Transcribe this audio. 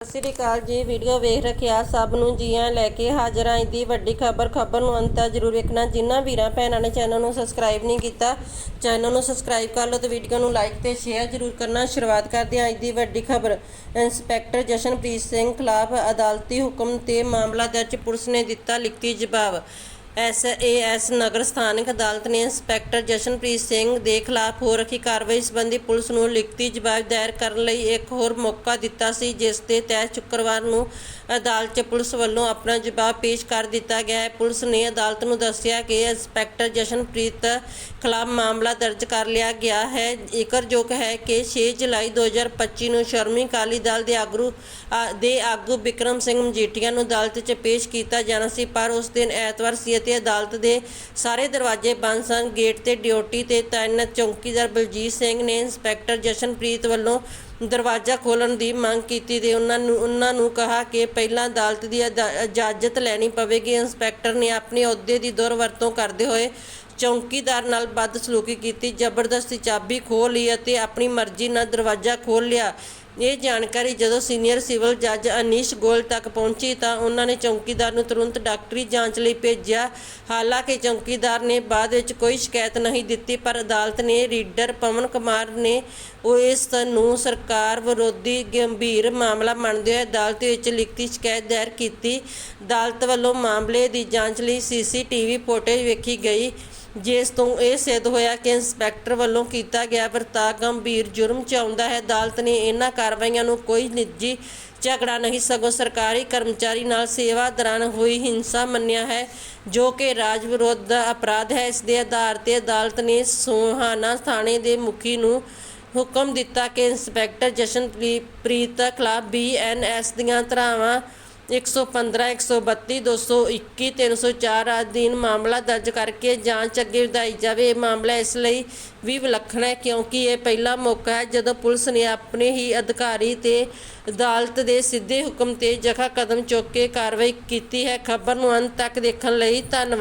ਸਤਿ ਸ੍ਰੀ ਅਕਾਲ ਜੀ, ਵੀਡੀਓ ਵੇਖ ਰੱਖਿਆ ਸਭ ਨੂੰ ਜੀਆਂ ਲੈ ਕੇ ਹਾਜ਼ਰ ਆਂ ਦੀ ਵੱਡੀ ਖਬਰ। ਖਬਰ ਨੂੰ ਅੰਤ ਤੱਕ ਜ਼ਰੂਰ ਵੇਖਣਾ। ਜਿਨ੍ਹਾਂ ਵੀਰਾਂ ਭੈਣਾਂ ਨੇ ਚੈਨਲ ਨੂੰ ਸਬਸਕ੍ਰਾਈਬ ਨਹੀਂ ਕੀਤਾ, ਚੈਨਲ ਨੂੰ ਸਬਸਕ੍ਰਾਈਬ ਕਰ ਲਓ ਤੇ ਵੀਡੀਓ ਨੂੰ ਲਾਈਕ ਤੇ ਸ਼ੇਅਰ ਜ਼ਰੂਰ ਕਰਨਾ। ਸ਼ੁਰੂਆਤ ਕਰਦੇ ਆਂ ਅੱਜ ਦੀ ਵੱਡੀ ਖਬਰ। ਇੰਸਪੈਕਟਰ ਜਸ਼ਨਪ੍ਰੀਤ ਸਿੰਘ ਖਿਲਾਫ ਅਦਾਲਤੀ ਹੁਕਮ ਤੇ ਮਾਮਲਾ ਦਰਜ ਪੁਲਿਸ ਨੇ ਦਿੱਤਾ ਲਿਖਤੀ ਜਵਾਬ। ਐਸਏਐਸ ਨਗਰ ਸਥਾਨਕ ਅਦਾਲਤ ਨੇ ਇੰਸਪੈਕਟਰ ਜਸ਼ਨਪ੍ਰੀਤ ਸਿੰਘ ਦੇ ਖਿਲਾਫ ਹੋ ਰਹੀ ਕਾਰਵਾਈ ਸੰਬੰਧੀ ਪੁਲਿਸ ਨੂੰ ਲਿਖਤੀ ਜਵਾਬ ਦਾਇਰ ਕਰਨ ਲਈ ਇੱਕ ਹੋਰ ਮੌਕਾ ਦਿੱਤਾ ਸੀ, ਜਿਸ ਦੇ ਤਹਿਤ ਸ਼ੁੱਕਰਵਾਰ ਨੂੰ ਅਦਾਲਤ 'ਚ ਪੁਲਿਸ ਵੱਲੋਂ ਆਪਣਾ ਜਵਾਬ ਪੇਸ਼ ਕਰ ਦਿੱਤਾ ਗਿਆ ਹੈ। ਪੁਲਿਸ ਨੇ ਅਦਾਲਤ ਨੂੰ ਦੱਸਿਆ ਕਿ ਇੰਸਪੈਕਟਰ ਜਸ਼ਨਪ੍ਰੀਤ ਖਿਲਾਫ ਮਾਮਲਾ ਦਰਜ ਕਰ ਲਿਆ ਗਿਆ ਹੈ। ਜ਼ਿਕਰਯੋਗ ਹੈ ਕਿ 6 ਜੁਲਾਈ 2025 ਨੂੰ ਸ਼ਰਮੀ ਅਕਾਲੀ ਦਲ ਦੇ ਆਗੂ ਆ- ਦੇ ਆਗੂ ਵਿਕਰਮ ਸਿੰਘ ਮਜੀਠੀਆ ਨੂੰ ਅਦਾਲਤ 'ਚ ਪੇਸ਼ ਕੀਤਾ ਜਾਣਾ ਸੀ, ਪਰ ਉਸ ਦਿਨ ਐਤਵਾਰ ਸੀ ਅਤੇ ਅਦਾਲਤ ਦੇ ਸਾਰੇ ਦਰਵਾਜ਼ੇ ਬੰਦ ਸਨ। ਗੇਟ ਤੇ ਡਿਊਟੀ ਤੇ ਤਾਇਨਾਤ ਚੌਕੀਦਾਰ ਬਲਜੀਤ ਸਿੰਘ ਨੇ ਇੰਸਪੈਕਟਰ ਜਸ਼ਨਪ੍ਰੀਤ ਵੱਲੋਂ ਦਰਵਾਜ਼ਾ ਖੋਲ੍ਹਣ ਦੀ ਮੰਗ ਕੀਤੀ ਤੇ ਉਹਨਾਂ ਨੂੰ ਉਹਨਾਂ ਨੂੰ ਕਿਹਾ ਕਿ ਪਹਿਲਾਂ ਅਦਾਲਤ ਦੀ ਇਜਾਜ਼ਤ ਲੈਣੀ ਪਵੇਗੀ। ਇੰਸਪੈਕਟਰ ਨੇ ਆਪਣੇ ਅਹੁਦੇ ਦੀ ਦੁਰਵਰਤੋਂ ਕਰਦੇ ਹੋਏ ਚੌਕੀਦਾਰ ਨਾਲ ਬਦਸਲੂਕੀ ਕੀਤੀ। ਜ਼ਬਰਦਸਤੀ ਚਾਬੀ ਖੋਹ ਲਈ ਅਤੇ ਆਪਣੀ ਮਰਜ਼ੀ ਨਾਲ ਦਰਵਾਜ਼ਾ ਖੋਲ ਲਿਆ। ਇਹ ਜਾਣਕਾਰੀ ਜਦੋਂ ਸੀਨੀਅਰ ਸਿਵਲ ਜੱਜ ਅਨੀਸ਼ ਗੋਲ ਤੱਕ ਪਹੁੰਚੀ ਤਾਂ ਉਹਨਾਂ ਨੇ ਚੌਕੀਦਾਰ ਨੂੰ ਤੁਰੰਤ ਡਾਕਟਰੀ ਜਾਂਚ ਲਈ ਭੇਜਿਆ। ਹਾਲਾਂਕਿ ਚੌਕੀਦਾਰ ਨੇ ਬਾਅਦ ਵਿੱਚ ਕੋਈ ਸ਼ਿਕਾਇਤ ਨਹੀਂ ਦਿੱਤੀ, ਪਰ ਅਦਾਲਤ ਨੇ ਰੀਡਰ ਪਵਨ ਕੁਮਾਰ ਨੇ ਉਹ ਇਸ ਨੂੰ ਸਰਕਾਰ ਵਿਰੋਧੀ ਗੰਭੀਰ ਮਾਮਲਾ ਮੰਨਦੇ ਹੋਏ ਅਦਾਲਤ ਵਿੱਚ ਲਿਖਤੀ ਸ਼ਿਕਾਇਤ ਦਾਇਰ ਕੀਤੀ। ਅਦਾਲਤ ਵੱਲੋਂ ਮਾਮਲੇ ਦੀ ਜਾਂਚ ਲਈ ਸੀਸੀਟੀਵੀ ਫੁਟੇਜ ਵੇਖੀ ਗਈ। ਜਿਸ ਤੋਂ ਇਹ ਸਿੱਧ ਹੋਇਆ ਕਿ ਇੰਸਪੈਕਟਰ ਵੱਲੋਂ ਕੀਤਾ ਗਿਆ ਵਰਤਾਅ ਗੰਭੀਰ ਜੁਰਮ ਚ ਆਉਂਦਾ ਹੈ। ਅਦਾਲਤ ਨੇ ਇਹਨਾਂ ਕਾਰਵਾਈਆਂ ਨੂੰ ਕੋਈ ਨਿੱਜੀ ਝਗੜਾ ਨਹੀਂ, ਸਗੋਂ ਸਰਕਾਰੀ ਕਰਮਚਾਰੀ ਨਾਲ ਸੇਵਾ ਦੌਰਾਨ ਹੋਈ ਹਿੰਸਾ ਮੰਨਿਆ ਹੈ, ਜੋ ਕਿ ਰਾਜ ਵਿਰੋਧ ਦਾ ਅਪਰਾਧ ਹੈ। ਇਸ ਦੇ ਆਧਾਰ ਤੇ ਅਦਾਲਤ ਨੇ ਸੋਹਾਣਾ ਥਾਣੇ ਦੇ ਮੁਖੀ ਨੂੰ ਹੁਕਮ ਦਿੱਤਾ ਕਿ ਇੰਸਪੈਕਟਰ ਜਸ਼ਨਪ੍ਰੀਤ ਖਿਲਾਫ ਬੀਐਨਐਸ ਦੀਆਂ ਧਾਰਾਵਾਂ 115 132 221 304 ਅਧੀਨ ਮਾਮਲਾ ਦਰਜ ਕਰਕੇ ਜਾਂਚ ਅੱਗੇ ਵਧਾਈ ਜਾਵੇ। ਇਹ ਮਾਮਲਾ ਇਸ ਲਈ ਵੀ ਵਿਲੱਖਣ ਹੈ ਕਿਉਂਕਿ ਇਹ ਪਹਿਲਾ ਮੌਕਾ ਹੈ ਜਦੋਂ ਪੁਲਿਸ ਨੇ ਆਪਣੇ ਹੀ ਅਧਿਕਾਰੀ ਤੇ ਅਦਾਲਤ ਦੇ ਸਿੱਧੇ ਹੁਕਮ ਤੇ ਜਖਾ ਕਦਮ ਚੁੱਕ ਕੇ ਕਾਰਵਾਈ ਕੀਤੀ ਹੈ। ਖਬਰ ਨੂੰ ਅੰਤ ਤੱਕ ਦੇਖਣ ਲਈ ਧੰਨਵਾਦ।